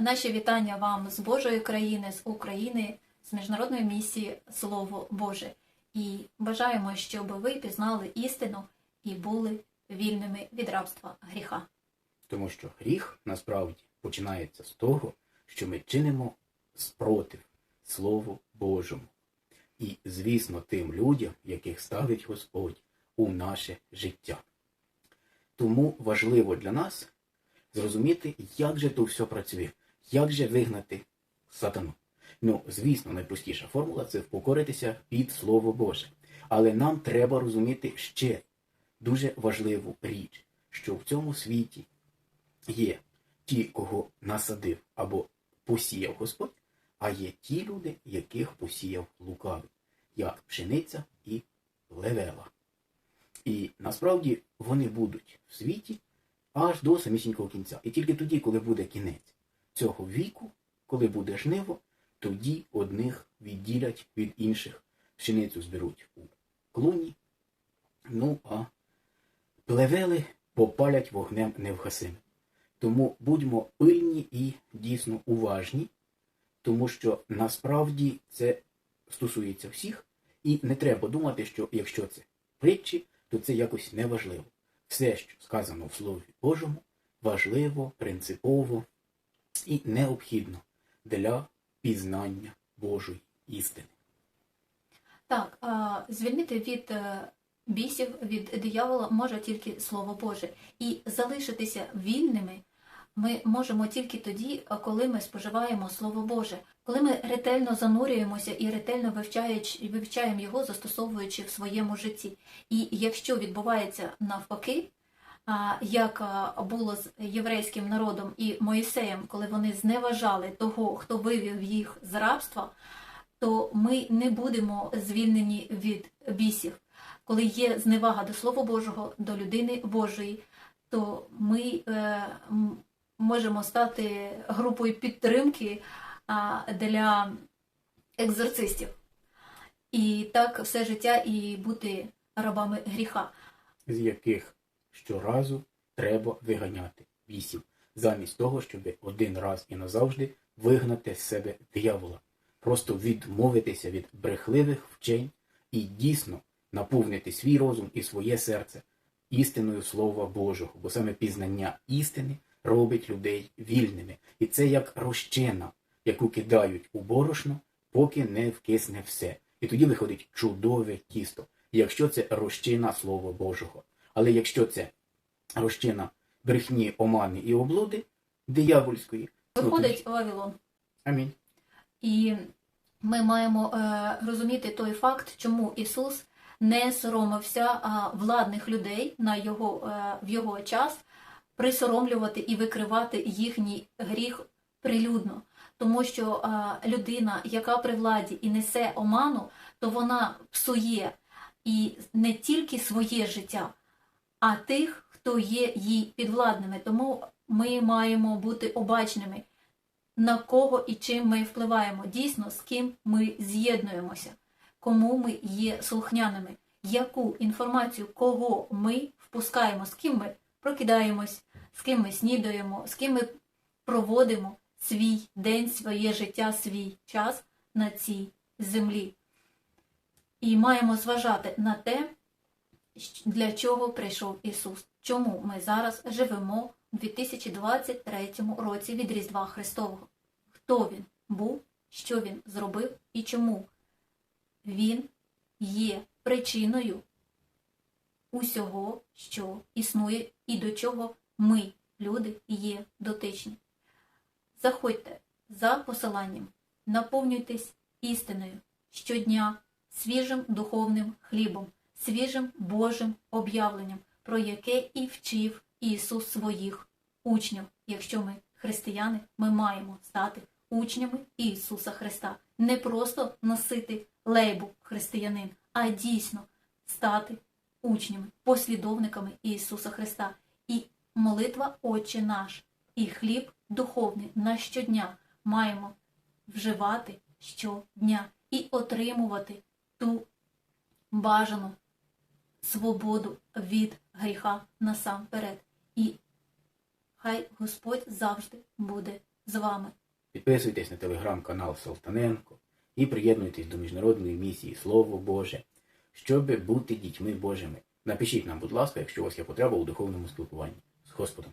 Наші вітання вам з Божої країни, з України, з міжнародної місії Слово Боже. І бажаємо, щоб ви пізнали істину і були вільними від рабства гріха. Тому що гріх насправді починається з того, що ми чинимо спротив Слову Божому. І, звісно, тим людям, яких ставить Господь у наше життя. Тому важливо для нас зрозуміти, як же то все працює, як же вигнати сатану. Ну, звісно, найпростіша формула це впокоритися під Слово Боже. Але нам треба розуміти ще дуже важливу річ, що в цьому світі є ті, кого насадив або посіяв Господь, а є ті люди, яких посіяв лукавий, як пшениця і левела. І насправді вони будуть в світі аж до самісінького кінця. І тільки тоді, коли буде кінець цього віку, коли буде жниво, тоді одних відділять від інших. Пшеницю зберуть у клуні, ну а плевели попалять вогнем невгасимим. Тому будьмо пильні і дійсно уважні, тому що насправді це стосується всіх, і не треба думати, що якщо це притчі, то це якось неважливо. Все, що сказано в Слові Божому, важливо, принципово і необхідно для пізнання Божої істини. Так, звільнити від е, бісів, від диявола може тільки Слово Боже. І залишитися вільними ми можемо тільки тоді, коли ми споживаємо Слово Боже, коли ми ретельно занурюємося і ретельно вивчаємо його, застосовуючи в своєму житті. І якщо відбувається навпаки, як було з єврейським народом і Моїсеєм, коли вони зневажали того, хто вивів їх з рабства, то ми не будемо звільнені від бісів. Коли є зневага до Слова Божого, до людини Божої, то ми е, можемо стати групою підтримки для екзорцистів. І так все життя і бути рабами гріха. з яких щоразу треба виганяти бісів, замість того, щоб один раз і назавжди вигнати з себе диявола, просто відмовитися від брехливих вчень і дійсно наповнити свій розум і своє серце істиною Слова Божого, бо саме пізнання істини робить людей вільними. І це як розчина, яку кидають у борошно, поки не вкисне все. І тоді виходить чудове тісто, якщо це розчина Слова Божого. Але якщо це розчина брехні, омани і облуди диявольської, ну, Виходить тоді- Вавилон. Амінь. І ми маємо е, розуміти той факт, чому Ісус не соромився а, владних людей на його, е, в його час присоромлювати і викривати їхній гріх прилюдно. Тому що е, людина, яка при владі і несе оману, то вона псує і не тільки своє життя, а тих, хто є їй підвладними. Тому ми маємо бути обачними на кого і чим ми впливаємо, дійсно, з ким ми з'єднуємося, кому ми є слухняними, яку інформацію, кого ми впускаємо, з ким ми прокидаємось, з ким ми снідаємо, з ким ми проводимо свій день, своє життя, свій час на цій землі. І маємо зважати на те, для чого прийшов Ісус, чому ми зараз живемо у 2023 році від Різдва Христового. Хто він був, що він зробив і чому він є причиною усього, що існує, і до чого ми, люди, є дотичні. Заходьте за посиланням, наповнюйтесь істиною щодня свіжим духовним хлібом, свіжим Божим об'явленням, про яке і вчив Ісус своїх учнів. Якщо ми християни, ми маємо стати учнями Ісуса Христа. Не просто носити лейбу християнин, а дійсно стати учнями, послідовниками Ісуса Христа. І молитва Отче наш, і хліб духовний на щодня маємо вживати щодня і отримувати ту бажану свободу від гріха насамперед. І хай Господь завжди буде з вами. Підписуйтесь на телеграм-канал Солтаненко і приєднуйтесь до міжнародної місії Слово Боже, щоб бути дітьми Божими. Напишіть нам, будь ласка, якщо у вас є потреба у духовному спілкуванні. З Господом.